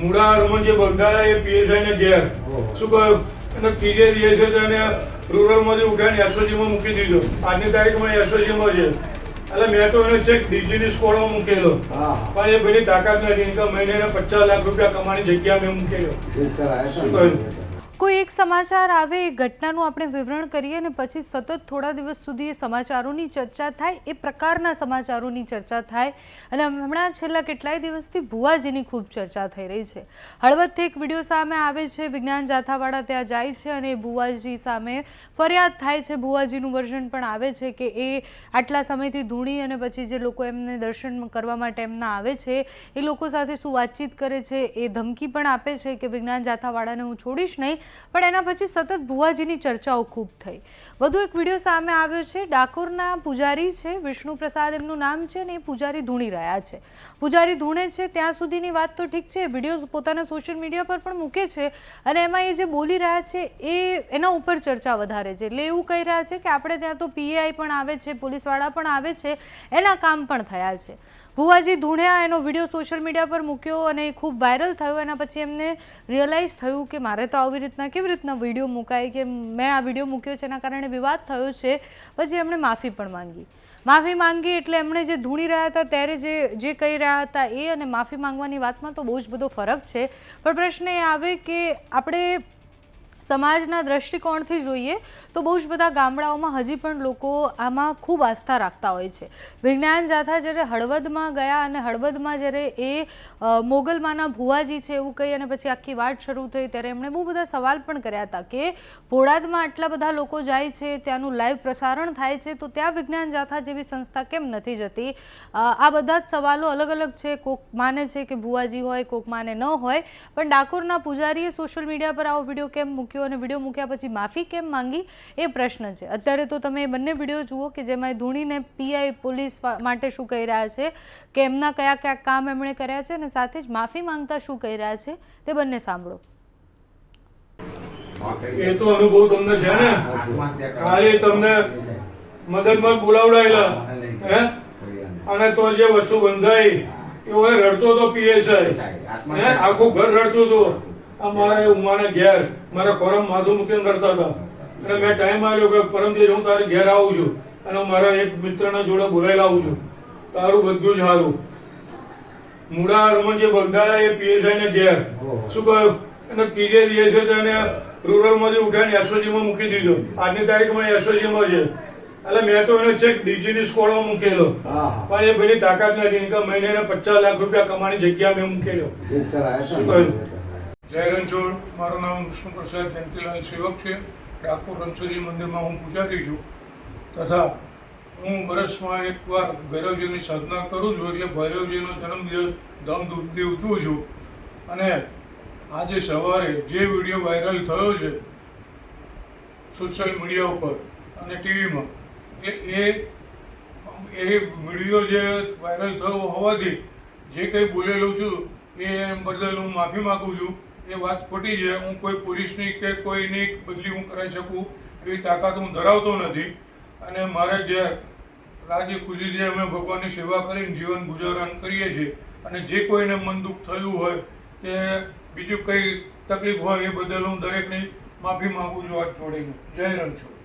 મુડા જે બંધાયા એ પીએસઆઈ ને ઘેર. શું કહ્યું? અને ત્રીજે દિવસે તો એને રૂરલમાંથી ઉઠાવીને એસઓજીમાં મૂકી દીધો. આજની તારીખમાં એસઓજીમાં છે. એટલે મેં તો એને છેક ડીજીની સ્કોડમાં મૂકેલો. હા. પણ એ ભાઈની તાકાત નથી. કે મહિને પચાસ લાખ રૂપિયા કમાણી જગ્યા મેં મૂકેલો શું કહ્યું? કોઈ એક સમાચાર આવે, એ ઘટનાનું આપણે વિવરણ કરીએ અને પછી સતત થોડા દિવસ સુધી એ સમાચારોની ચર્ચા થાય, એ પ્રકારના સમાચારોની ચર્ચા થાય. અને હમણાં છેલ્લા કેટલાય દિવસથી ભુવાજીની ખૂબ ચર્ચા થઈ રહી છે. હળવદથી એક વીડિયો સામે આવે છે, વિજ્ઞાન જાથાવાળા ત્યાં જાય છે અને ભુવાજી સામે ફરિયાદ થાય છે. ભુવાજીનું વર્ઝન પણ આવે છે કે એ આટલા સમયથી ધૂણી અને પછી જે લોકો એમને દર્શન કરવા માટે એમના આવે છે, એ લોકો સાથે શું વાતચીત કરે છે, એ ધમકી પણ આપે છે કે વિજ્ઞાન જાથાવાળાને હું છોડીશ નહીં. પણ એના પછી સતત ભુવાજીની ચર્ચાઓ ખૂબ થઈ. વધુ એક વીડિયો સામે આવ્યો છે. ડાકોરના પૂજારી છે વિષ્ણુ પ્રસાદ એમનું નામ છે ને એ પૂજારી ધૂણી રહ્યા છે. પૂજારી ધૂણે છે, ત્યાં સુધીની વાત તો ઠીક છે વીડિયો પોતાના સોશિયલ મીડિયા પર પણ મૂકે છે અને એમાં એ જે બોલી રહ્યા છે એ એના ઉપર ચર્ચા વધારે છે. એટલે એવું કહી રહ્યા છે કે આપણે ત્યાં તો પીએઆઈ પણ આવે છે, પોલીસવાળા પણ આવે છે, એના કામ પણ થયા છે. ભુવાજી ધૂણ્યા એનો વીડિયો સોશિયલ મીડિયા પર મૂક્યો અને એ ખૂબ વાયરલ થયો. એના પછી એમને રિયલાઇઝ થયું કે મારે તો આવી રીતના કેવી રીતના વીડિયો મુકાય કે મેં આ વીડિયો મૂક્યો છે એના કારણે વિવાદ થયો છે, પછી એમણે માફી પણ માંગી. માફી માંગી એટલે એમણે જે ધૂણી રહ્યા હતા ત્યારે જે જે કહી રહ્યા હતા એ અને માફી માંગવાની વાતમાં તો બહુ જ બધો ફરક છે. પણ પ્રશ્ન એ આવે કે આપણે સમાજના દ્રષ્ટિકોણથી જોઈએ તો બહુ જ બધા ગામડાઓમાં હજી પણ લોકો આમાં ખૂબ આસ્થા રાખતા હોય છે. વિજ્ઞાન જાથા જ્યારે હળવદમાં ગયા અને હળવદમાં જ્યારે એ મોગલમાંના ભુવાજી છે એવું કહી અને પછી આખી વાત શરૂ થઈ ત્યારે એમણે બહુ બધા સવાલ પણ કર્યા હતા કે ભોળાદમાં આટલા બધા લોકો જાય છે, ત્યાંનું લાઈવ પ્રસારણ થાય છે, તો ત્યાં વિજ્ઞાન જાથા જેવી સંસ્થા કેમ નથી જતી? આ બધા જ સવાલો અલગ અલગ છે. કોક માને છે કે ભુવાજી હોય, કોક માને ન હોય. પણ ડાકોરના પૂજારીએ સોશિયલ મીડિયા પર આવો વીડિયો કેમ મૂક્યો? અને વીડિયો મૂક્યા પછી માફી કેમ માંગી એ પ્રશ્ન છે. અત્યારે તો તમે બંને વીડિયો જુઓ કે જેમાં ધૂણીને પીઆઈ પોલીસ માટે શું કહી રહ્યા છે, કે એમના કયા કયા કામ એમણે કર્યા છે અને સાથે જ માફી માંગતા શું કહી રહ્યા છે તે બંને સાંભળો. એ તો અનુભવ તમને છે ને? ખાલી તમને મદદમાં બોલાવડાયેલા અને તો જે વસ્તુ બંધાઈ, એવો રડતો હતો પીએસઆઈ આખું ઘર રડતું હતું. આ મારા ઉમાના ઘેર મારા ખોરમ માથું મૂકીને કરતા હતા. અને મેં ટાઈમ આવ્યો કે પરમ દિવસે હું તારે ઘેર આવું છું અને મારા એક મિત્રના જોડે બોલાયેલા આવું છું. તારું બધું જ સારું મૂળા હનુમાનજી બંધાયા એ પીએસઆઈ ને ઘેર શું કહ્યું? અને ત્રીજે દિવસે તો એને રૂરલમાંથી ઉઠાવીને એસઓજીમાં મૂકી દીધો. આજની તારીખમાં એસઓજીમાં છે. એટલે મેં તો એને છેક ડીજીની સ્કોડમાં મૂકેલો. પણ એ ભાઈની તાકાત નથી. કે મહિને પચાસ લાખ રૂપિયા કમાવાની જગ્યા મેં મૂકેલો. શું કહ્યું? જય રણછોડ. મારું નામ વિષ્ણુ પ્રસાદ જયંતિલાલ સેવક છે. ડાકોર રણછોડજી મંદિરમાં હું પૂજારી છું. તથા હું વર્ષમાં એકવાર ભૈરવજીની સાધના કરું છું એટલે ભૈરવજીનો જન્મદિવસ ધામધૂમથી ઉજવું છું. અને આજે સવારે જે વીડિયો વાયરલ થયો છે સોશિયલ મીડિયા ઉપર અને ટીવીમાં, એટલે એ એ વીડિયો જે વાયરલ થયો હોવાથી જે કંઈ બોલેલું છું એ બદલ હું માફી માગું છું. એ વાત ખોટી છે. હું કોઈ પોલીસની કે કોઈની બદલી હું કરાવી શકું એવી તાકાત હું ધરાવતો નથી. અને મારે જે રાજી ખુશીથી અમે ભગવાનની સેવા કરીને જીવન ગુજારણ કરીએ છીએ. અને જે કોઈને મન દુઃખ થયું હોય, કે બીજું કંઈ તકલીફ હોય એ બદલ હું દરેકની માફી માગું છું. હાથ છોડીને. જય રણછોડ.